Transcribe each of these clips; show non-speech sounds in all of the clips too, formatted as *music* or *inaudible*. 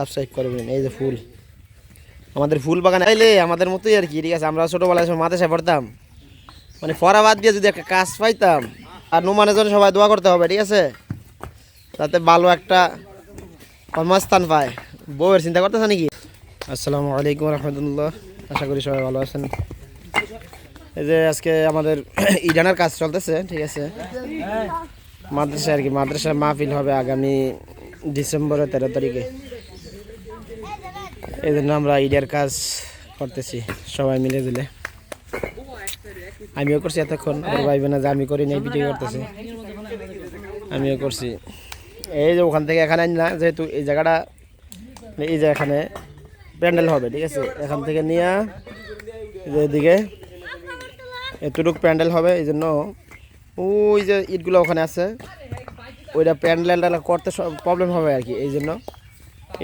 Subscribe করবেন এই যে ফুল। আমাদের ফুল বাগান আইলে আমাদের মতোই আর কি, ঠিক আছে? আমরা ছোটোবেলায় সময় মাদ্রাসায় পড়তাম। মানে পড়া বাদ দিয়ে যদি একটা কাজ পাইতাম, আর নুমানের জন্য সবাই দোয়া করতে হবে, ঠিক আছে? তাতে ভালো একটা কর্মস্থান পায়। বউয়ের চিন্তা করতেছে নাকি? আসসালামু আলাইকুম রহমতুল্লাহ। আশা করি সবাই ভালো আছেন। এই যে আজকে আমাদের *clears throat* ইডানের কাজ চলতেছে, ঠিক আছে? মাদ্রাসা আর কি, মাদ্রাসার মাহফিল হবে আগামী ডিসেম্বরের তেরো তারিখে। এই জন্য আমরা ইডিয়ার কাজ করতেছি, সবাই মিলে দিলে। আমিও করছি এতক্ষণ ওর ভাইবে না যে আমি করি নাই ভিডিও করতেছি। আমিও করছি। এই যে ওখান থেকে এখানে না, যেহেতু এই জায়গাটা, এই যে এখানে প্যান্ডেল হবে, ঠিক আছে? এখান থেকে নিয়ে এদিকে এতটুক প্যান্ডেল হবে, এই জন্য ওই যে ইটগুলো ওখানে আছে, ওইটা প্যান্ডেলটা করতে সব প্রবলেম হবে আর কি, এই জন্য।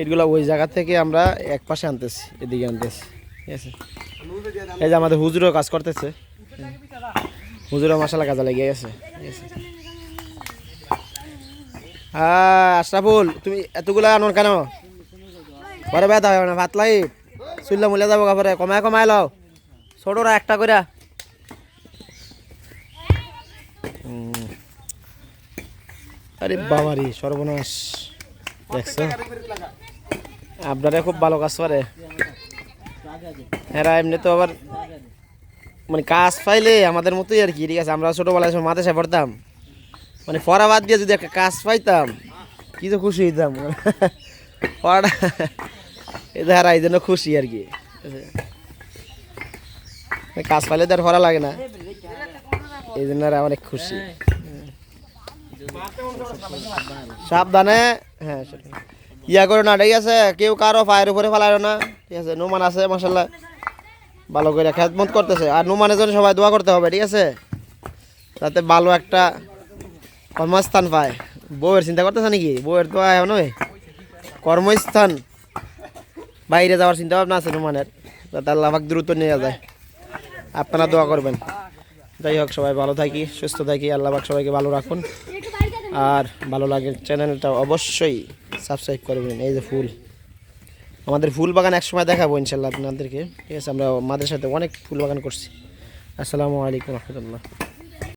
ইটগুলো ওই জায়গা থেকে আমরা এক পাশে আনতেছি, এদিকে আনতেছি, ঠিক আছে? এই যে আমাদের হুজুরও কাজ করতেছে। হুজুরও মশালা কাজে লেগে গেছে, ঠিক আছে? হ্যাঁ আশরাফুল, তুমি এতগুলো আনো কেন? পরে ব্যথা হবে না, ভাত লাই? চুল্লা মুলে যাব কাপড়ে কমায় কমায় লও। ছোটরা একটা করে। আরে বাবারি, সর্বনাশ। দেখছ? আপনারা খুব ভালো কাজ করে। এরা এমনি তো আবার মানে কাজ পাইলে আমাদের মতোই আর কি, ঠিক আছে? আমরা ছোটোবেলায় সময় মাদ্রাসায় পড়তাম। মানে পড়া বাদ দিয়ে যদি একটা কাজ পাইতাম, কি তো খুশি হইতাম। *laughs* পড়াটা এই ধারা এই জন্য খুশি আর কি। কাজ পাইলে তো আর পড়া লাগে না। এই জন্য আর অনেক খুশি। সাবধানে। হ্যাঁ ইয়া করো না, ঠিক আছে? কেউ কারও পায়ের উপরে ফেলায় না। ঠিক আছে, নুমান আছে মাসাল্লাহ ভালো করে খেদমত করতেছে। আর নুমানের জন্য সবাই দোয়া করতে হবে, ঠিক আছে? যাতে ভালো একটা কর্মস্থান পায়। বউয়ের চিন্তা করতেছে নাকি? বউয়ের তো এখন নয়। কর্মস্থান। বাইরে যাওয়ার চিন্তা ভাবনা আছে নুমানের। যাতে আল্লাহ পাক দ্রুত নিয়ে যায়। আপনারা দোয়া করবেন। যাই হোক, সবাই ভালো থাকি, সুস্থ থাকি। আল্লাহ পাক সবাইকে ভালো রাখুন। আর ভালো লাগে চ্যানেলটা অবশ্যই সাবস্ক্রাইব করবেন এই যে ফুল। আমাদের ফুল বাগান একসময় দেখাবো ইনশাল্লাহ আপনাদেরকে। ঠিক আছে, আমরা মাদের সাথে অনেক ফুল বাগান করছি। আসসালামু আলাইকুম রহমতুল্লাহ।